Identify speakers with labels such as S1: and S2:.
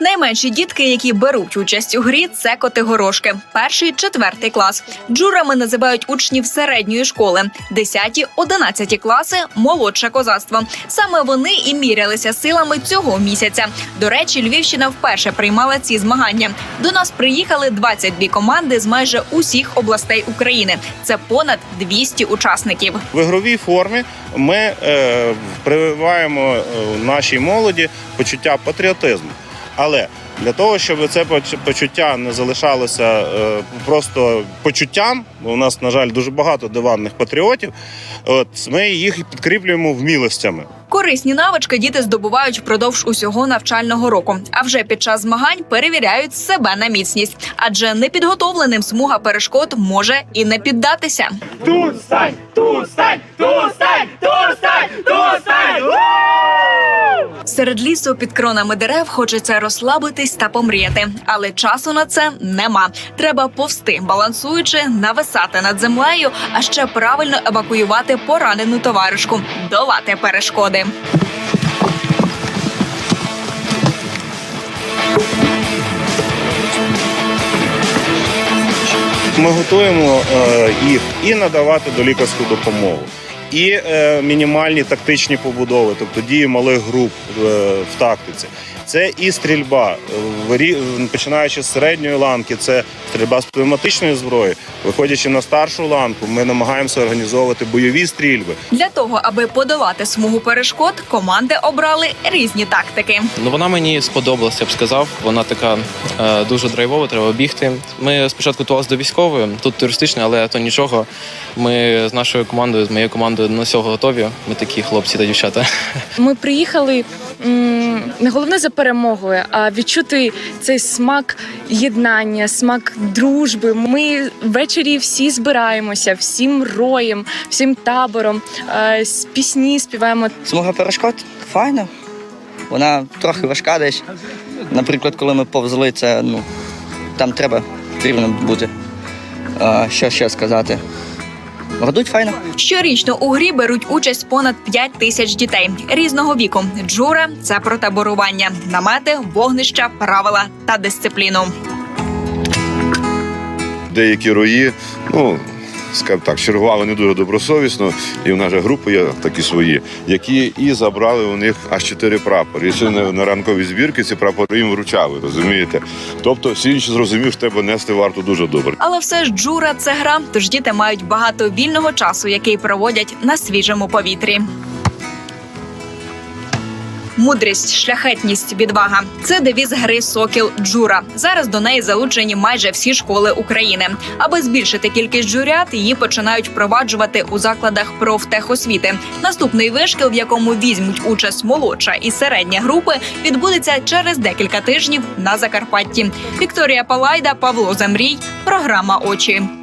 S1: Найменші дітки, які беруть участь у грі, це котигорошки. Перший, четвертий клас. Джурами називають учнів середньої школи. Десяті, одинадцяті класи молодше козацтво. Саме вони і мірялися силами цього місяця. До речі, Львівщина вперше приймала ці змагання. До нас приїхали 22 команди з майже усіх областей України. Це понад 200 учасників.
S2: В ігровій формі ми е, прививаємо е, нашій молоді почуття патріотизму. Але для того, щоб це почуття не залишалося е, просто почуттям, бо у нас, на жаль, дуже багато диванних патріотів, от ми їх підкріплюємо вмілостями.
S1: Корисні навички діти здобувають впродовж усього навчального року. А вже під час змагань перевіряють себе на міцність, адже непідготовленим смуга перешкод може і не піддатися.
S3: Тут стань! Тут стань! Стань!
S1: Серед лісу під кронами дерев хочеться розслабитись та помріяти, але часу на це нема. Треба повсти, балансуючи, нависати над землею, а ще правильно евакуювати поранену товаришку, долати перешкоди.
S2: Ми готуємо е, їх і надавати до лікарську допомогу, і е, мінімальні тактичні побудови, тобто дії малих груп е, в тактиці. Це і стрільба, е, починаючи з середньої ланки, це стрільба з пневматичної зброї. Виходячи на старшу ланку, ми намагаємося організовувати бойові стрільби.
S1: Для того аби подолати смугу перешкод, команди обрали різні тактики.
S4: Ну вона мені сподобалася, я б сказав. Вона така е, дуже драйвова, треба бігти. Ми спочатку готувалися до військової, тут туристичної, але то нічого. Ми з нашою командою, з моєю командою на всього готові. Ми такі хлопці та дівчата.
S5: Ми приїхали не головне за перемогою, а відчути цей смак єднання, смак дружби. Ми ввечері всі збираємося, всім роєм, всім табором, е, пісні співаємо.
S6: Смуга перешкод файна. Вона трохи важка десь. Наприклад, коли ми повзли, це ну, там треба потрібно бути. А, що ще сказати? Годуть файно.
S1: Щорічно у грі беруть участь понад 5 тисяч дітей різного віку. Джура це про таборування, намети, вогнища, правила та дисципліну.
S7: деякі рої, ну скажімо так, чергували не дуже добросовісно, і в нас же групи є такі свої, які і забрали у них аж чотири прапори. І ще на, на ранковій збірки ці прапори їм вручали, розумієте? Тобто всі інші зрозумів, що тебе нести варто дуже добре.
S1: Але все ж джура це гра, тож діти мають багато вільного часу, який проводять на свіжому повітрі. Мудрість, шляхетність, відвага це девіз гри Сокіл Джура. Зараз до неї залучені майже всі школи України. Аби збільшити кількість журят, її починають впроваджувати у закладах профтехосвіти. Наступний вишкіл, в якому візьмуть участь молодша і середня групи, відбудеться через декілька тижнів на Закарпатті. Вікторія Палайда, Павло Замрій. Програма очі.